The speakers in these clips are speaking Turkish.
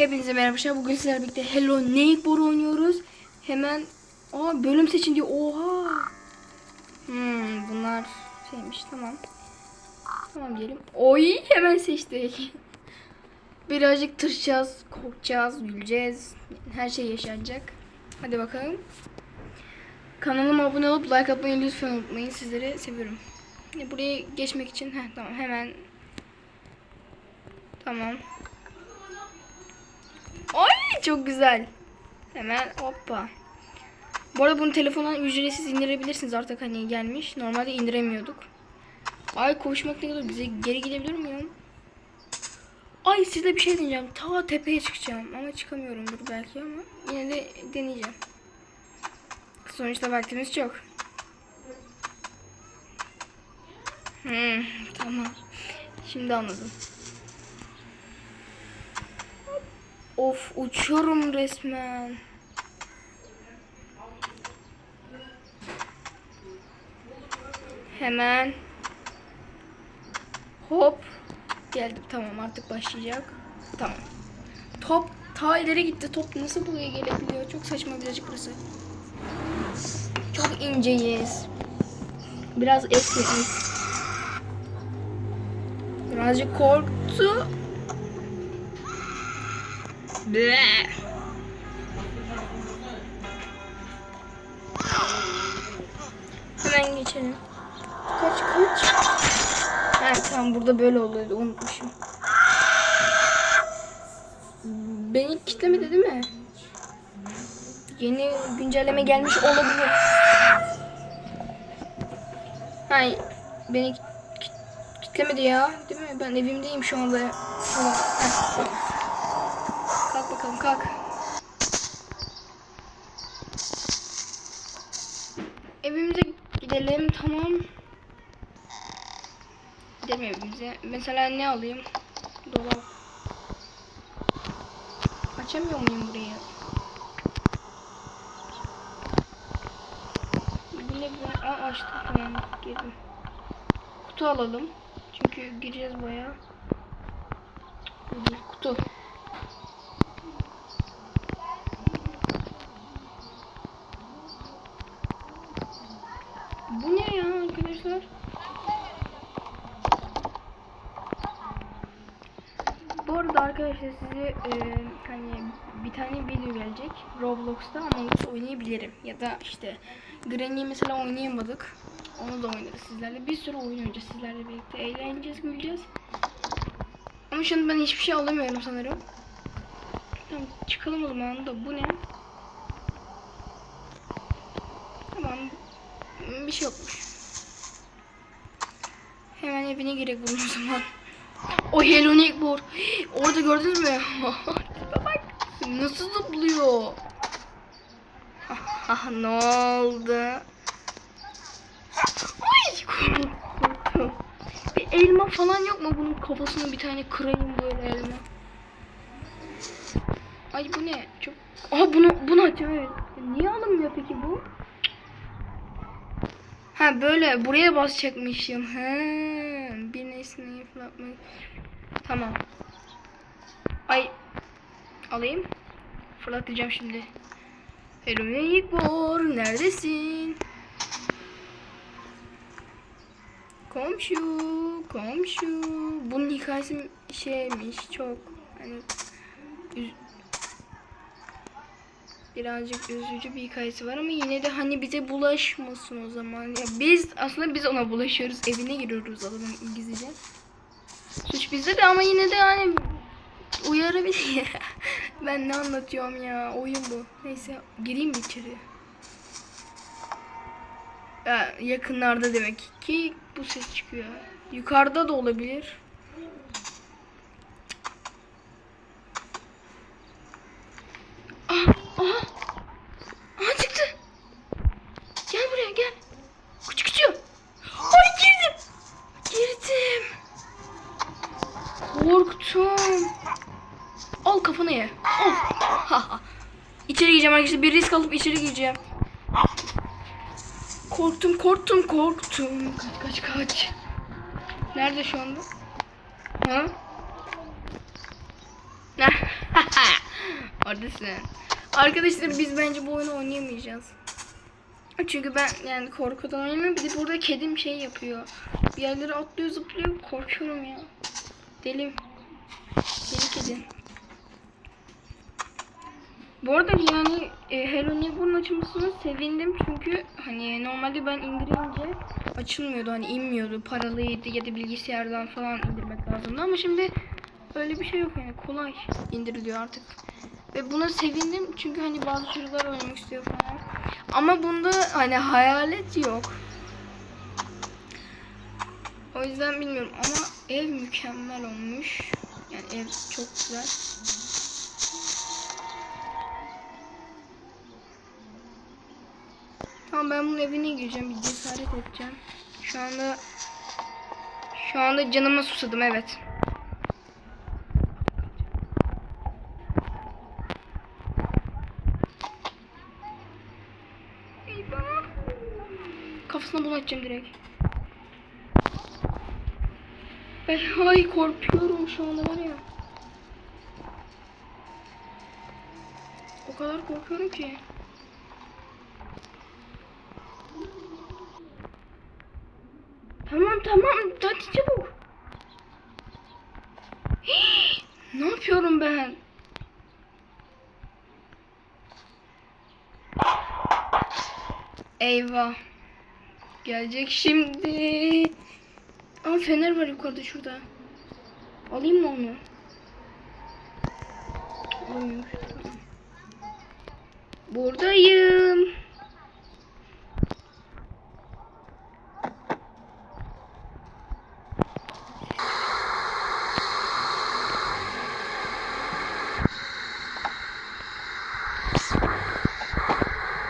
Hepinize merhaba arkadaşlar. Bugün sizlerle birlikte Hello Neighbor oynuyoruz. Hemen Aa bölüm seçin diyor. Oha. Hmm, bunlar şeymiş tamam. Tamam diyelim. Oy hemen seçtik. Birazcık tırsacağız, korkacağız, güleceğiz. Her şey yaşanacak. Hadi bakalım. Kanalıma abone olup like atmayı lütfen unutmayın. Sizleri seviyorum. Buraya geçmek için heh, tamam hemen Tamam. Ay çok güzel. Hemen hoppa. Bu arada bunu telefondan ücretsiz indirebilirsiniz artık hani gelmiş. Normalde indiremiyorduk. Ay koşmak ne kadar bize geri gidebilir miyim? Ay size bir şey diyeceğim. Ta tepeye çıkacağım ama çıkamıyorumdur belki ama yine de deneyeceğim. Sonuçta vaktimiz çok. Hmm, tamam. Şimdi anladım. Of uçuyorum resmen. Hemen. Hop. Geldim tamam artık başlayacak. Tamam. Top ta ileri gitti. Top nasıl buraya gelebiliyor? Çok saçma birazcık burası. Çok inceyiz. Biraz eskiyiz. Birazcık korktu. Hemen geçelim. Kaç kaç. Ha tamam burada böyle oluyordu unutmuşum. Beni kitlemedi değil mi? Yeni güncelleme gelmiş olabilir. Hayır beni kit- kitlemedi ya değil mi? Ben evimdeyim şu anda. Tamam. Kalk. Evimize gidelim tamam. Gidelim evimize. Mesela ne alayım? Dolap. Açamıyor muyum burayı? Bu ne bu? Aa açtım tamam girdim. Kutu alalım. Çünkü gireceğiz bayağı. Kutu. Bu ne ya arkadaşlar? Bu arada arkadaşlar size e, hani bir tane video gelecek. Roblox'ta ama onu oynayabilirim. Ya da işte Granny mesela oynayamadık. Onu da oynarız sizlerle. Bir sürü oyun oynayacağız sizlerle birlikte. Eğleneceğiz güleceğiz. Ama an ben hiçbir şey alamıyorum sanırım. Tamam çıkalım o zaman. Da bu ne? Tamam. Bir şey yokmuş. Hemen evine gerek bunun o zaman o Hello Neighbor. Orada gördünüz mü? Nasıl zıplıyor? Ah, ne oldu? Ay. Bir elma falan yok mu? Bunun kafasını bir tane kırayım böyle elma. Ay bu ne? Çok... Aha bunu, bunu evet. Niye alınmıyor peki bu? Ha böyle buraya basacakmışım. He, fırlatmayı. Tamam. Ay alayım. Fırlatacağım şimdi. Hello Neighbor neredesin? Komşu, komşu. Bunun hikayesi şeymiş çok hani birazcık üzücü bir hikayesi var ama yine de hani bize bulaşmasın o zaman. Ya biz aslında biz ona bulaşıyoruz. Evine giriyoruz adamın gizlice. Suç bizde de ama yine de hani uyarabilir. ben ne anlatıyorum ya? Oyun bu. Neyse gireyim mi içeri? Ya, yakınlarda demek ki bu ses çıkıyor. Yukarıda da olabilir. İçeri gireceğim. Korktum, korktum, korktum. Kaç, kaç, kaç. Nerede şu anda? Ha? Neredesin? Arkadaşlar biz bence bu oyunu oynayamayacağız. Çünkü ben yani korkudan oynamıyorum. Bir de burada kedim şey yapıyor. Bir yerlere atlıyor zıplıyor. Korkuyorum ya. Deli. Deli kedi. Bu arada yani e, Hello Neighbor'ın açılmasına sevindim çünkü hani normalde ben indirince açılmıyordu hani inmiyordu. Paralıydı ya da bilgisayardan falan indirmek lazımdı ama şimdi öyle bir şey yok yani kolay indiriliyor artık. Ve buna sevindim çünkü hani bazı çocuklar oynamak istiyor falan. Ama bunda hani hayalet yok. O yüzden bilmiyorum ama ev mükemmel olmuş. Yani ev çok güzel Tamam ben bunun evine gireceğim. Bir cesaret edeceğim. Şu anda şu anda canıma susadım evet. Eyvah. Kafasına bunu atacağım direkt. Ay, ay korkuyorum şu anda var ya. O kadar korkuyorum ki. Tamam tamam hadi çabuk. Ne yapıyorum ben? Eyvah. Gelecek şimdi. Aa fener var yukarıda şurada. Alayım mı onu? Buradayım.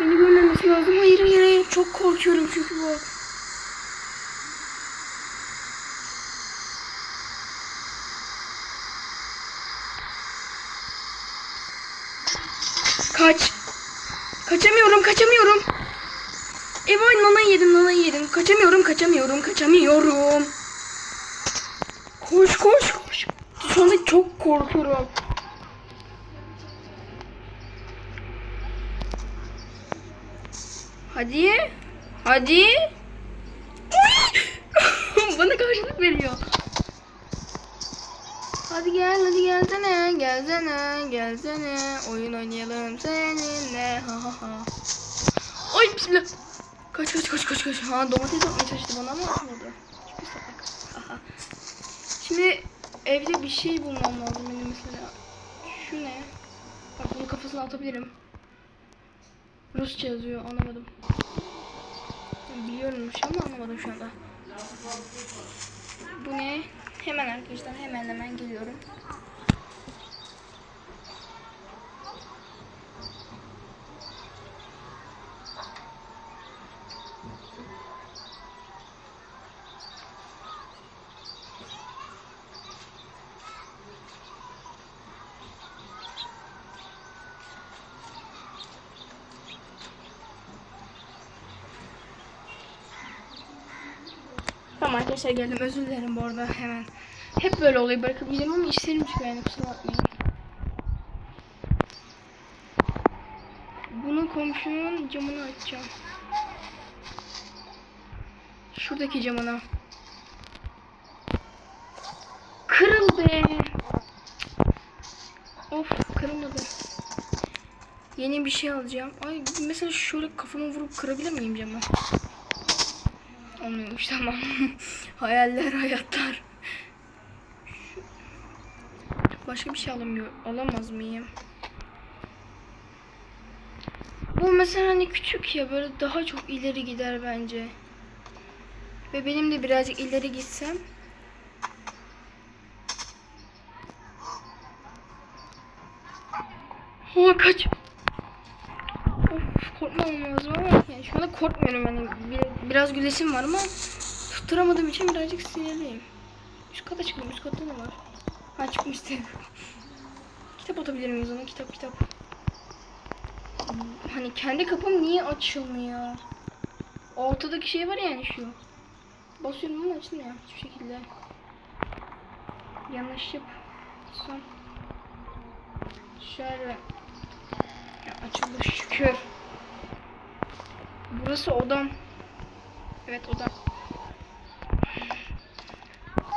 Beni görmemesi lazım. Hayır hayır hayır. Çok korkuyorum çünkü bu. Kaç. Kaçamıyorum kaçamıyorum. Eyvah nanayı yedim nanayı yedim. Kaçamıyorum kaçamıyorum kaçamıyorum. Koş koş koş. Anda çok korkuyorum. Hadi. Hadi. Bana karşılık veriyor. Hadi gel hadi gelsene gelsene gelsene oyun oynayalım seninle ha ha ha. Ay bismillah. Kaç kaç kaç kaç kaç. Ha domates atmaya çalıştı bana ama atmadı. Hiçbir salak. Ha, ha. Şimdi evde bir şey bulmam lazım benim mesela. Şu ne? Bak bunu kafasına atabilirim. Rusça yazıyor anlamadım. Biliyorummuş ama anlamadım şu anda. Bu ne? Hemen arkadaşlar hemen hemen geliyorum. Arkadaşlar geldim. Özür dilerim bu arada hemen. Hep böyle oluyor bırakıp gidiyorum ama işlerim çıkıyor yani kusura bakmayın. Bunu komşunun camını açacağım. Şuradaki camına. Kırıl be. Of kırılmadı. Yeni bir şey alacağım. Ay mesela şöyle kafamı vurup kırabilir miyim camı? Olmuyormuş tamam. Hayaller hayatlar. Başka bir şey alamıyor. Alamaz mıyım? Bu mesela hani küçük ya böyle daha çok ileri gider bence. Ve benim de birazcık ileri gitsem. Ha kaç. Korkmam lazım ama yani şu anda korkmuyorum yani bir- biraz gülesim var ama tutturamadığım için birazcık sinirliyim. Üst kata çıktım üst katta ne var? Ha çıkmıştı. kitap atabilir miyiz ona kitap kitap. Hani kendi kapım niye açılmıyor? Ortadaki şey var yani şu. Basıyorum ama açılmıyor hiçbir şekilde. Yanlış yap. Son. Şöyle açıldı şükür. Burası odam. Evet odam.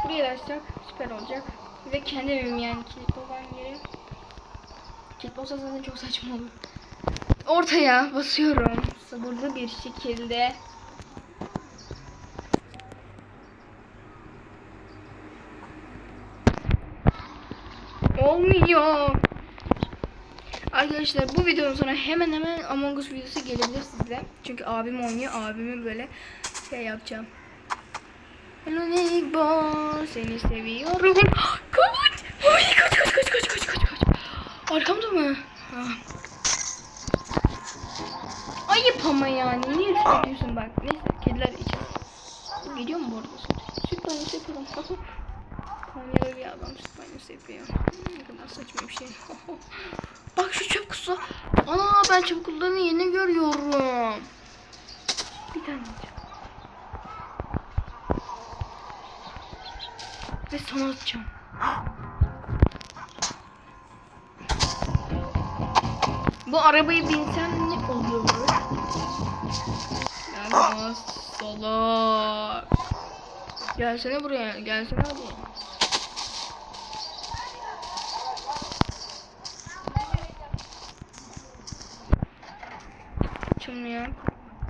Buraya da açsak süper olacak. Ve kendi evim yani kilit olan yeri. Kilit olsa zaten çok saçma olur. Ortaya basıyorum. Sabırlı bir şekilde. Olmuyor. Arkadaşlar bu videonun sonra hemen hemen Among Us videosu gelebilir size. Çünkü abim oynuyor. Abimi böyle şey yapacağım. Hello neighbor seni seviyorum. Kaç! Ay kaç kaç kaç kaç kaç kaç kaç. Arkamda mı? Ha. Ayıp ama yani. Niye söylüyorsun bak. Neyse kediler için. Geliyor mu bu arada? Süt banyosu banyosu yapıyor. Ne kadar saçma bir şey. Bak şu çöp kutusu. Ana ben çöp kutularını yeni görüyorum. Bir tane. Ve sana atacağım. Bu arabayı binsem ne olur? Gelmez salak. Gelsene buraya. Gelsene hadi. Açılmıyor.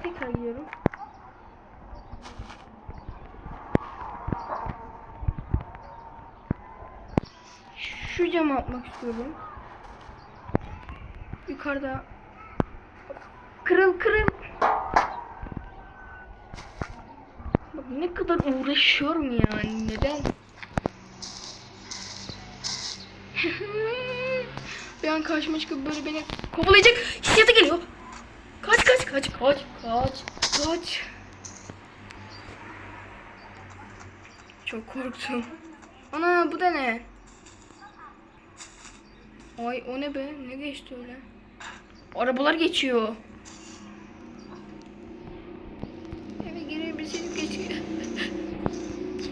Tekrar gidiyorum. Atmak istiyorum. Yukarıda. Kırıl kırıl. Bak ne kadar uğraşıyorum yani. Neden? bir an karşıma çıkıp böyle beni kovalayacak hissiyatı geliyor. Kaç kaç kaç kaç kaç kaç. Çok korktum. Ana bu da ne? Ay o ne be? Ne geçti öyle? Arabalar geçiyor. Eve girebilseydim keşke.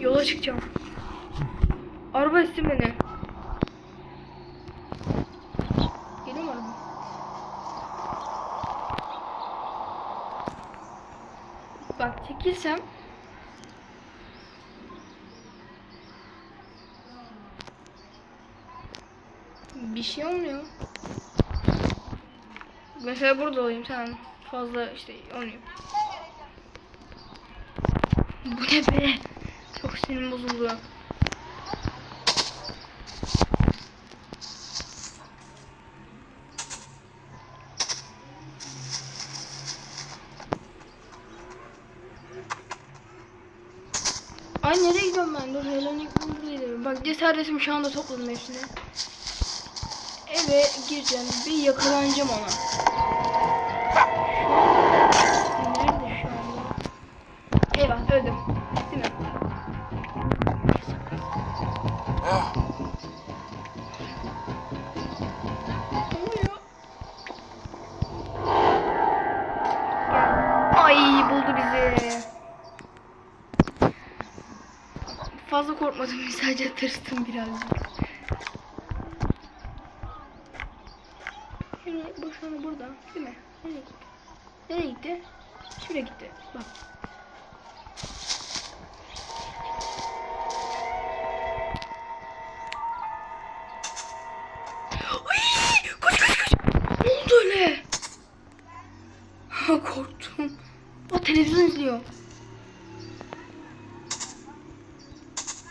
Yola çıkacağım. Araba isti beni. Geliyor? Bak çekilsem bir şey olmuyor. Mesela burada olayım sen fazla işte olmuyor. Bu ne be? Çok sinirim bozuldu. Ay nereye gidiyorum ben? Dur buraya gidiyorum. Bak cesaretimi şu anda topladım hepsini. Eve gireceğim. Bir yakalanacağım ona. Nerede şu anda? Eyvah öldüm. Değil mi? Ay buldu bizi. Fazla korkmadım sadece tırstım birazcık. Şimdi bu şu anda burada değil mi? Nereye gitti? Nereye gitti? Şuraya gitti. Bak. Ay! Koş koş koş. Ne oldu öyle? Ha korktum. O televizyon izliyor.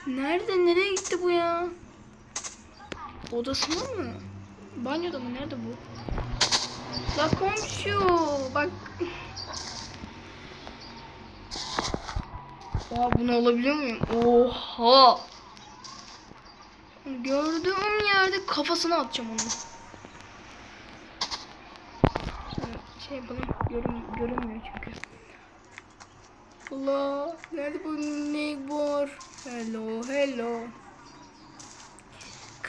Nerede? Nereye gitti bu ya? Odasına mı? Banyoda mı? Nerede bu? La komşu. Bak. Oha bunu alabiliyor muyum? Oha. Gördüğüm yerde kafasına atacağım onu. Şey yapalım. Görün, görünmüyor çünkü. Allah. Nerede bu neighbor? Hello, hello.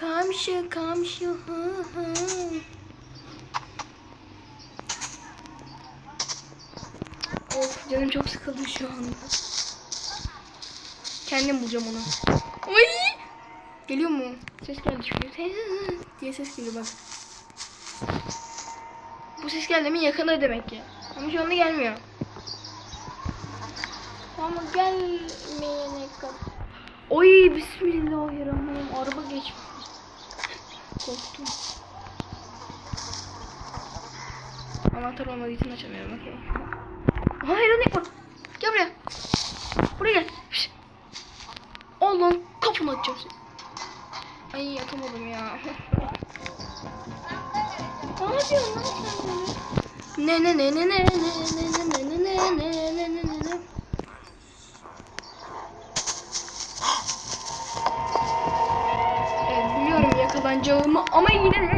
Komşu, komşu. Hı hı. Canım çok sıkıldı şu anda. Kendim bulacağım onu. Ay! Geliyor mu? Ses geldi çünkü. diye ses geliyor bak. Bu ses geldi mi yakında demek ki. Ama şu anda gelmiyor. Ama gelmeyene kadar. Oy bismillahirrahmanirrahim. Araba geçmiş. Korktum. Anahtar olmadığı için açamıyorum. Okey. Hayır ne var? Gel buraya. Buraya gel. Şşt. Allah'ım kapını açacağım seni. Ay yatamadım ya. ne yapıyorsun lan sen böyle? Ne ne ne ne ne ne ne ne ne ne ne ne ne ne ne Evet biliyorum yakalanacağımı ama yine de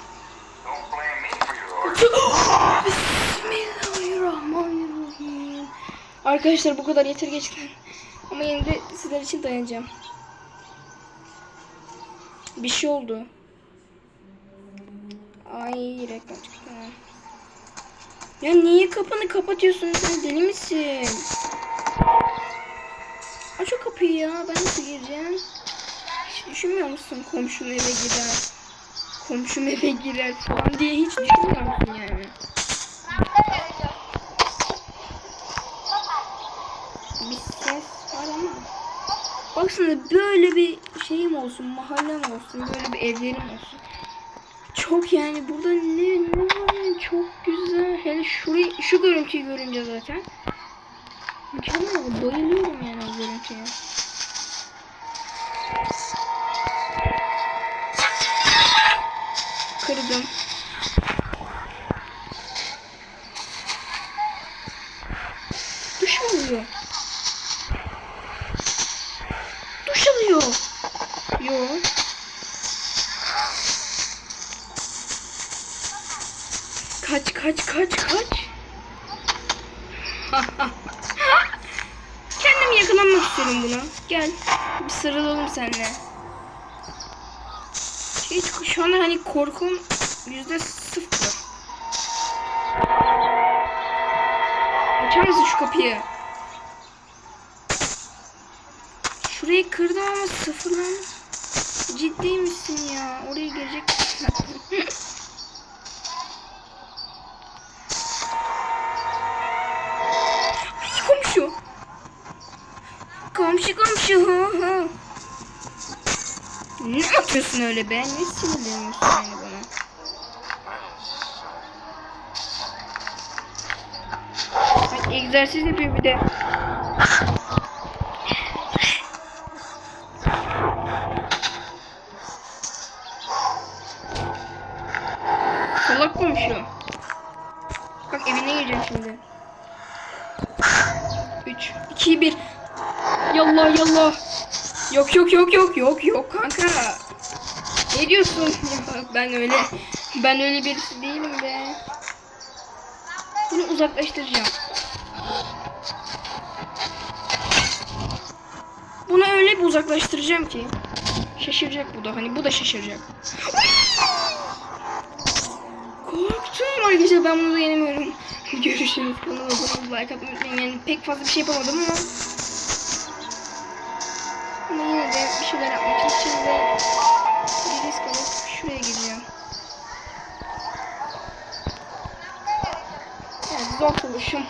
Arkadaşlar bu kadar yeter geçten. Ama yine de sizler için dayanacağım. Bir şey oldu. Ay reklam çıktı. Ya niye kapını kapatıyorsun sen deli misin? Aç o kapıyı ya ben nasıl gireceğim? Hiç düşünmüyor musun komşunun eve girer? Komşum eve girer falan diye hiç düşünmüyor musun yani? Bir ses var ama. Baksana böyle bir şeyim olsun, mahallem olsun, böyle bir evlerim olsun. Çok yani burada ne ne var çok güzel. Hele şurayı şu görüntüyü görünce zaten mükemmel. Bayılıyorum yani o görüntüye. Kırdım. Duş mu alıyor? Duş alıyor. Yo. Kaç kaç kaç kaç. Kendim yakalanmak istiyorum buna. Gel. Bir sarılalım seninle. Hiç şu anda hani korkum yüzde sıfır. Açar mısın şu kapıyı? Şurayı kırdım ama sıfır lan. Ciddi misin ya? Oraya gelecek. yapıyorsun öyle be? Ne sinirleniyorsun yani bana? Bak egzersiz yapıyor bir de. Salak komşu. Bak evine gireceğim şimdi. 3, 2, 1. Yallah yallah. Yok yok yok yok yok yok kanka. Ya ben öyle ben öyle birisi değilim be. Bunu uzaklaştıracağım. Bunu öyle bir uzaklaştıracağım ki şaşıracak bu da. Hani bu da şaşıracak. Korktum arkadaşlar ben bunu da yenemiyorum. Görüşürüz kanala abone like atmayı unutmayın. Yani pek fazla bir şey yapamadım ama ama yine de bir şeyler bir risk alıp şuraya gireceğim. Evet zor buluşum.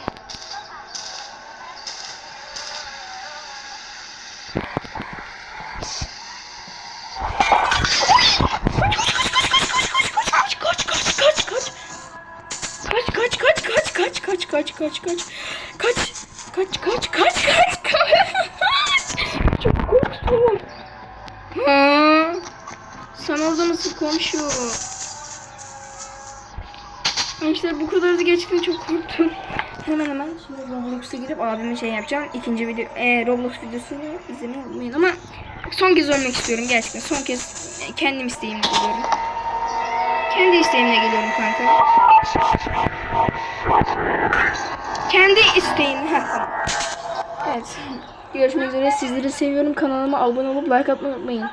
Kaç kaç kaç kaç kaç kaç kaç kaç kaç kaç kaç sen orada nasıl komşu Arkadaşlar bu kadar da gerçekten çok korktum hemen hemen şimdi Roblox'a girip abime şey yapacağım ikinci video e, Roblox videosunu izlemeyi unutmayın ama son kez ölmek istiyorum gerçekten. Son kez kendim isteğimle geliyorum. Kendi isteğimle geliyorum kanka. Kendi. Heh, tamam. Evet. Görüşmek üzere. Sizleri seviyorum. Kanalıma abone olup like atmayı unutmayın.